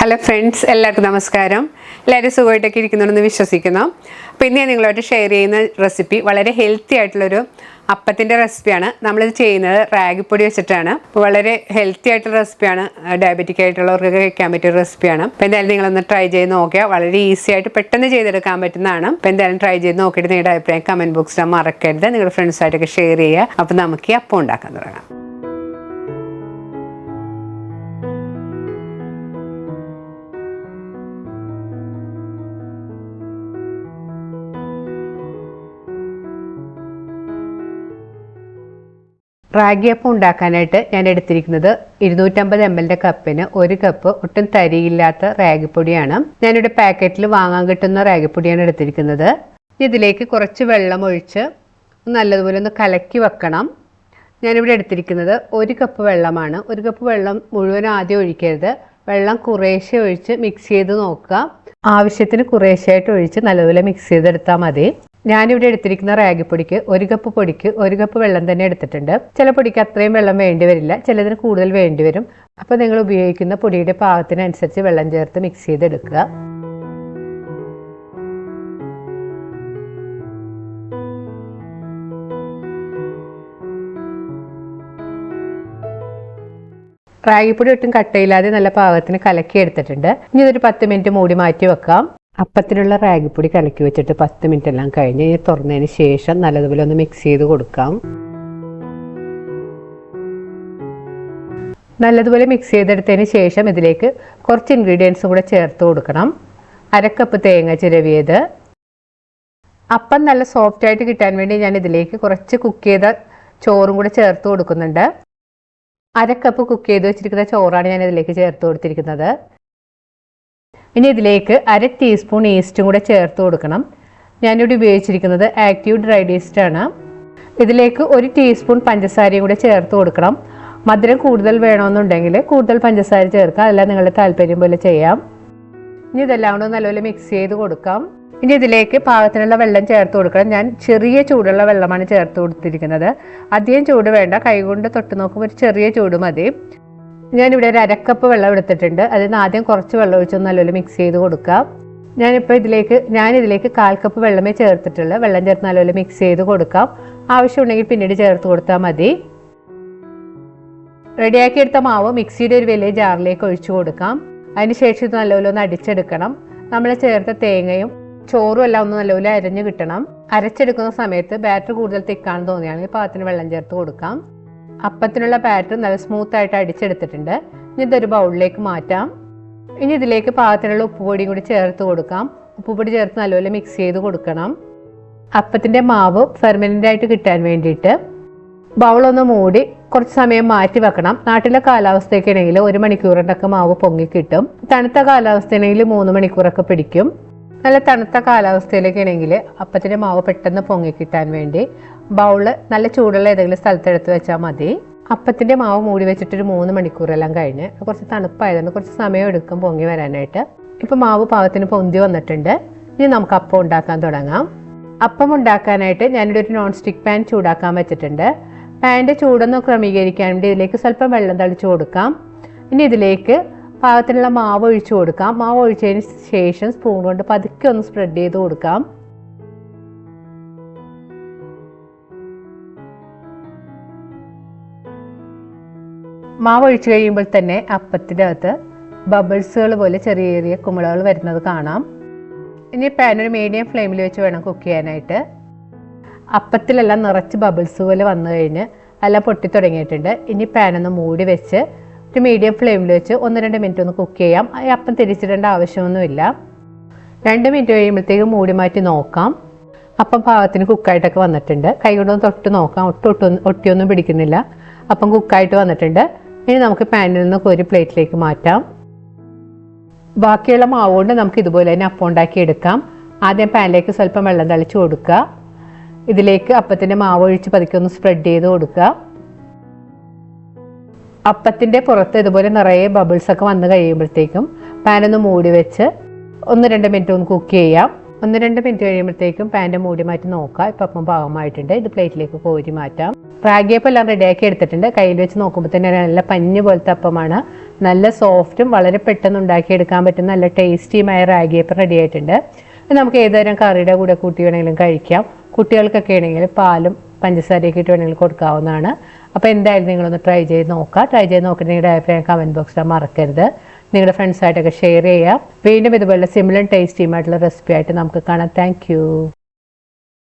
Hello friends എല്ലാവർക്കും നമസ്കാരം. എല്ലാവരും സുഖമായിട്ടൊക്കെ ഇരിക്കുന്നുണ്ടെന്ന് വിശ്വസിക്കുന്നു. അപ്പോൾ ഇന്ന് ഞാൻ നിങ്ങളോട് ഷെയർ ചെയ്യുന്ന റെസിപ്പി വളരെ ഹെൽത്തി ആയിട്ടുള്ളൊരു അപ്പത്തിന്റെ റെസിപ്പിയാണ് നമ്മളിത് ചെയ്യുന്നത് റാഗിപ്പൊടി വെച്ചിട്ടാണ്. അപ്പോൾ വളരെ ഹെൽത്തി ആയിട്ടുള്ള റെസിപ്പിയാണ് ഡയബറ്റിക് ആയിട്ടുള്ളവർക്ക് കഴിക്കാൻ പറ്റിയ റെസിപ്പിയാണ് അപ്പോൾ എന്തായാലും നിങ്ങളൊന്ന് ട്രൈ ചെയ്ത് നോക്കുക വളരെ ഈസി ആയിട്ട് പെട്ടെന്ന് ചെയ്തെടുക്കാൻ പറ്റുന്നതാണ്. അപ്പോൾ എന്തായാലും ട്രൈ ചെയ്ത് നോക്കിയിട്ട് നിങ്ങളുടെ അഭിപ്രായം കമന്റ് ബോക്സിൽ മറക്കരുത്. നിങ്ങളുടെ ഫ്രണ്ട്സായിട്ടൊക്കെ ഷെയർ ചെയ്യുക. അപ്പോൾ നമുക്ക് ഈ അപ്പം ഉണ്ടാക്കാൻ തുടങ്ങാം. റാഗിയപ്പം ഉണ്ടാക്കാനായിട്ട് ഞാൻ എടുത്തിരിക്കുന്നത് ഇരുന്നൂറ്റമ്പത് എം എല്ലിന്റെ കപ്പിന് ഒരു കപ്പ് ഒട്ടും തരിയില്ലാത്ത റാഗിപ്പൊടിയാണ്. ഞാനിവിടെ പാക്കറ്റിൽ വാങ്ങാൻ കിട്ടുന്ന റാഗിപ്പൊടിയാണ് എടുത്തിരിക്കുന്നത്. ഇതിലേക്ക് കുറച്ച് വെള്ളം ഒഴിച്ച് നല്ലതുപോലെ ഒന്ന് കലക്കി വെക്കണം. ഞാനിവിടെ എടുത്തിരിക്കുന്നത് ഒരു കപ്പ് വെള്ളമാണ്. ഒരു കപ്പ് വെള്ളം മുഴുവൻ ആദ്യം ഒഴിക്കരുത്. വെള്ളം കുറേശ്ശെ ഒഴിച്ച് മിക്സ് ചെയ്ത് നോക്കുക. ആവശ്യത്തിന് കുറേശ്ശെയായിട്ട് ഒഴിച്ച് നല്ലതുപോലെ മിക്സ് ചെയ്തെടുത്താൽ മതി. ഞാനിവിടെ എടുത്തിരിക്കുന്ന റാഗിപ്പൊടിക്ക് ഒരു കപ്പ് പൊടിക്ക് ഒരു കപ്പ് വെള്ളം തന്നെ എടുത്തിട്ടുണ്ട്. ചില പൊടിക്ക് അത്രയും വെള്ളം വേണ്ടി വരില്ല ചിലതിന് കൂടുതൽ വേണ്ടി വരും. അപ്പോൾ നിങ്ങൾ ഉപയോഗിക്കുന്ന പൊടിയുടെ പാകത്തിനനുസരിച്ച് വെള്ളം ചേർത്ത് മിക്സ് ചെയ്തെടുക്കുക. റാഗിപ്പൊടി ഒട്ടും കട്ടയില്ലാതെ നല്ല പാകത്തിന് കലക്കി എടുത്തിട്ടുണ്ട് ഇനി ഇതൊരു പത്ത് മിനിറ്റ് മൂടി മാറ്റി വെക്കാം. അപ്പത്തിനുള്ള റാഗിപ്പൊടി കലക്കി വെച്ചിട്ട് പത്ത് മിനിറ്റ് എല്ലാം കഴിഞ്ഞ് ഇനി തുറന്നതിന് ശേഷം നല്ലതുപോലെ ഒന്ന് മിക്സ് ചെയ്ത് കൊടുക്കാം. നല്ലതുപോലെ മിക്സ് ചെയ്തെടുത്തതിന് ശേഷം ഇതിലേക്ക് കുറച്ച് ഇൻഗ്രീഡിയൻസ് കൂടെ ചേർത്ത് കൊടുക്കണം. അരക്കപ്പ് തേങ്ങ ചിരവിയത്. അപ്പം നല്ല സോഫ്റ്റ് ആയിട്ട് കിട്ടാൻ വേണ്ടി ഞാൻ ഇതിലേക്ക് കുറച്ച് കുക്ക് ചെയ്ത ചോറും കൂടെ ചേർത്ത് കൊടുക്കുന്നുണ്ട്. അരക്കപ്പ് കപ്പ് കുക്ക് ചെയ്ത് വെച്ചിരിക്കുന്ന ചോറാണ് ഞാൻ ഇതിലേക്ക് ചേർത്ത് കൊടുത്തിരിക്കുന്നത്. ഇനി ഇതിലേക്ക് അര ടീസ്പൂൺ ഈസ്റ്റും കൂടെ ചേർത്ത് കൊടുക്കണം. ഞാനിവിടെ ഉപയോഗിച്ചിരിക്കുന്നത് ആക്റ്റീവ് ഡ്രൈഡ് ഈസ്റ്റ് ആണ്. ഇതിലേക്ക് ഒരു ടീസ്പൂൺ പഞ്ചസാരയും കൂടെ ചേർത്ത് കൊടുക്കണം. മധുരം കൂടുതൽ വേണമെന്നുണ്ടെങ്കിൽ കൂടുതൽ പഞ്ചസാര ചേർക്കുക അതെല്ലാം നിങ്ങളുടെ താല്പര്യം പോലെ ചെയ്യാം. ഇനി ഇതെല്ലാം കൂടെ നല്ലപോലെ മിക്സ് ചെയ്ത് കൊടുക്കാം. ഇനി ഇതിലേക്ക് പാകത്തിനുള്ള വെള്ളം ചേർത്ത് കൊടുക്കണം. ഞാൻ ചെറിയ ചൂടുള്ള വെള്ളമാണ് ചേർത്ത് കൊടുത്തിരിക്കുന്നത്. അധികം ചൂട് വേണ്ട. കൈകൊണ്ട് തൊട്ട് നോക്കുമ്പോൾ ഒരു ചെറിയ ചൂട് മതി. ഞാനിവിടെ ഒരു അരക്കപ്പ് വെള്ളം എടുത്തിട്ടുണ്ട്. അതിൽ ആദ്യം കുറച്ച് വെള്ളം ഒഴിച്ച് നല്ലപോലെ മിക്സ് ചെയ്ത് കൊടുക്കാം. ഞാനിപ്പോൾ ഇതിലേക്ക് ഞാനിതിലേക്ക് കാൽ കപ്പ് വെള്ളമേ ചേർത്തിട്ടുള്ളൂ. വെള്ളം ചേർത്ത് നല്ലപോലെ മിക്സ് ചെയ്ത് കൊടുക്കാം. ആവശ്യമുണ്ടെങ്കിൽ പിന്നീട് ചേർത്ത് കൊടുത്താൽ മതി. റെഡിയാക്കി എടുത്ത മാവ് മിക്സിയുടെ ഒരു വലിയ ജാറിലേക്ക് ഒഴിച്ചു കൊടുക്കാം. അതിനുശേഷം ഇത് നല്ലപോലെ ഒന്ന് അടിച്ചെടുക്കണം. നമ്മൾ ചേർത്ത തേങ്ങയും ചോറും എല്ലാം ഒന്ന് നല്ലപോലെ അരഞ്ഞു കിട്ടണം. അരച്ചെടുക്കുന്ന സമയത്ത് ബാറ്റർ കൂടുതൽ തിക്കാണെന്ന് തോന്നിയാണെങ്കിൽ പാകത്തിന് വെള്ളം ചേർത്ത് കൊടുക്കാം. അപ്പത്തിനുള്ള ബാറ്റർ നല്ല സ്മൂത്ത് ആയിട്ട് അടിച്ചെടുത്തിട്ടുണ്ട്. ഇനി ഇതൊരു ബൗളിലേക്ക് മാറ്റാം. ഇനി ഇതിലേക്ക് പാകത്തിനുള്ള ഉപ്പുപൊടിയും കൂടി ചേർത്ത് കൊടുക്കാം. ഉപ്പുപൊടി ചേർത്ത് നല്ലപോലെ മിക്സ് ചെയ്ത് കൊടുക്കണം. അപ്പത്തിന്റെ മാവ് ഫെർമനന്റ് ആയിട്ട് കിട്ടാൻ വേണ്ടിയിട്ട് ബൗളൊന്ന് മൂടി കുറച്ച് സമയം മാറ്റി വെക്കണം. നാട്ടിലെ കാലാവസ്ഥയ്ക്കാണെങ്കിൽ ഒരു മണിക്കൂറിന്റെയൊക്കെ മാവ് പൊങ്ങി കിട്ടും. തണുത്ത കാലാവസ്ഥയാണെങ്കിൽ മൂന്ന് മണിക്കൂറൊക്കെ പിടിക്കും. നല്ല തണുത്ത കാലാവസ്ഥയിലേക്കാണെങ്കിൽ അപ്പത്തിന്റെ മാവ് പെട്ടെന്ന് പൊങ്ങി കിട്ടാൻ വേണ്ടി ബൗൾ നല്ല ചൂടുള്ള ഏതെങ്കിലും സ്ഥലത്ത് എടുത്ത് വെച്ചാൽ മതി. അപ്പത്തിന്റെ മാവ് മൂടി വെച്ചിട്ടൊരു മൂന്ന് മണിക്കൂറെല്ലാം കഴിഞ്ഞ് കുറച്ച് തണുപ്പായതുകൊണ്ട് കുറച്ച് സമയം എടുക്കും പൊങ്ങി വരാനായിട്ട്. ഇപ്പോൾ മാവ് പാകത്തിന് പൊന്തി വന്നിട്ടുണ്ട്. ഇനി നമുക്ക് അപ്പം ഉണ്ടാക്കാൻ തുടങ്ങാം. അപ്പം ഉണ്ടാക്കാനായിട്ട് ഞാനിവിടെ ഒരു നോൺ സ്റ്റിക്ക് പാൻ ചൂടാക്കാൻ വെച്ചിട്ടുണ്ട്. പാന്റെ ചൂടൊന്ന് ക്രമീകരിക്കാൻ വേണ്ടി ഇതിലേക്ക് സ്വല്പം വെള്ളം തളിച്ചു കൊടുക്കാം. ഇനി ഇതിലേക്ക് പാകത്തിനുള്ള മാവ് ഒഴിച്ചു കൊടുക്കാം. മാവ് ഒഴിച്ചതിന് ശേഷം സ്പൂൺ കൊണ്ട് പതുക്കെ ഒന്ന് സ്പ്രെഡ് ചെയ്ത് കൊടുക്കാം. മാവ് ഒഴിച്ചു കഴിയുമ്പോൾ തന്നെ അപ്പത്തിന്റെ അകത്ത് ബബിൾസുകൾ പോലെ ചെറിയ ചെറിയ കുമിളകൾ വരുന്നത് കാണാം. ഇനി പാൻ ഒരു മീഡിയം ഫ്ലെയിമിൽ വെച്ച് വേണം കുക്ക് ചെയ്യാനായിട്ട്. അപ്പത്തിലെല്ലാം നിറച്ച് ബബിൾസ് പോലെ വന്നു കഴിഞ്ഞ് എല്ലാം പൊട്ടി തുടങ്ങിയിട്ടുണ്ട്. ഇനി പാനൊന്ന് മൂടി വെച്ച് ഒരു മീഡിയം ഫ്ലെയിമിൽ വെച്ച് ഒന്ന് രണ്ട് മിനിറ്റ് ഒന്ന് കുക്ക് ചെയ്യാം. ഈ അപ്പം തിരിച്ചിടേണ്ട ആവശ്യമൊന്നുമില്ല. രണ്ട് മിനിറ്റ് കഴിയുമ്പോഴത്തേക്ക് മൂടി മാറ്റി നോക്കാം. അപ്പം പാകത്തിന് കുക്കായിട്ടൊക്കെ വന്നിട്ടുണ്ട്. കൈ കൊണ്ടൊന്ന് തൊട്ട് നോക്കാം. ഒട്ടും ഒട്ടും ഒട്ടിയൊന്നും പിടിക്കുന്നില്ല. അപ്പം കുക്കായിട്ട് വന്നിട്ടുണ്ട്. ഇനി നമുക്ക് പാനിൽ നിന്ന് ഒരു പ്ലേറ്റിലേക്ക് മാറ്റാം. ബാക്കിയുള്ള മാവ് കൊണ്ട് നമുക്ക് ഇതുപോലെ തന്നെ അപ്പം ഉണ്ടാക്കി എടുക്കാം. ആദ്യം പാനിലേക്ക് സ്വല്പം വെള്ളം തളിച്ച് കൊടുക്കുക. ഇതിലേക്ക് അപ്പത്തിന്റെ മാവ് ഒഴിച്ച് പതുക്കെ ഒന്ന് സ്പ്രെഡ് ചെയ്ത് കൊടുക്കുക. അപ്പത്തിന്റെ പുറത്ത് ഇതുപോലെ നിറയെ ബബിൾസ് ഒക്കെ വന്ന് കഴിയുമ്പോഴത്തേക്കും പാനൊന്ന് മൂടി വെച്ച് ഒന്ന് രണ്ട് മിനിറ്റ് ഒന്ന് കുക്ക് ചെയ്യാം. ഒന്ന് രണ്ട് മിനിറ്റ് കഴിയുമ്പോഴത്തേക്കും പാന്റ് മൂടി മാറ്റി നോക്കുക. ഇപ്പം അപ്പം പാകമായിട്ടുണ്ട് ഇത് പ്ലേറ്റിലേക്ക് കോരി മാറ്റാം. റാഗിയപ്പം എല്ലാം റെഡിയാക്കി എടുത്തിട്ടുണ്ട്. കയ്യിൽ വെച്ച് നോക്കുമ്പോൾ തന്നെ നല്ല പഞ്ഞ് പോലത്തെ അപ്പമാണ്. നല്ല സോഫ്റ്റും വളരെ പെട്ടെന്ന് ഉണ്ടാക്കിയെടുക്കാൻ പറ്റുന്ന നല്ല ടേസ്റ്റിയുമായ റാഗി അപ്പം റെഡി ആയിട്ടുണ്ട് നമുക്ക് ഏതുതരം കറിയുടെ കൂടെ കൂട്ടി വേണമെങ്കിലും കഴിക്കാം. കുട്ടികൾക്കൊക്കെ ആണെങ്കിൽ പാലും പഞ്ചസാരയൊക്കെ ഇട്ട് വേണമെങ്കിൽ കൊടുക്കാവുന്നതാണ്. അപ്പോൾ എന്തായാലും നിങ്ങളൊന്ന് ട്രൈ ചെയ്ത് നോക്കുക. ട്രൈ ചെയ്ത് നോക്കിയിട്ട് നിങ്ങളുടെ അഭിപ്രായം കമന്റ് ബോക്സിൽ മറക്കരുത്. നിങ്ങളുടെ ഫ്രണ്ട്സായിട്ടൊക്കെ ഷെയർ ചെയ്യുക വീണ്ടും ഇതുപോലെ സിമിലർ ടേസ്റ്റിയുമായിട്ടുള്ള റെസിപ്പി ആയിട്ട് നമുക്ക് കാണാം. താങ്ക്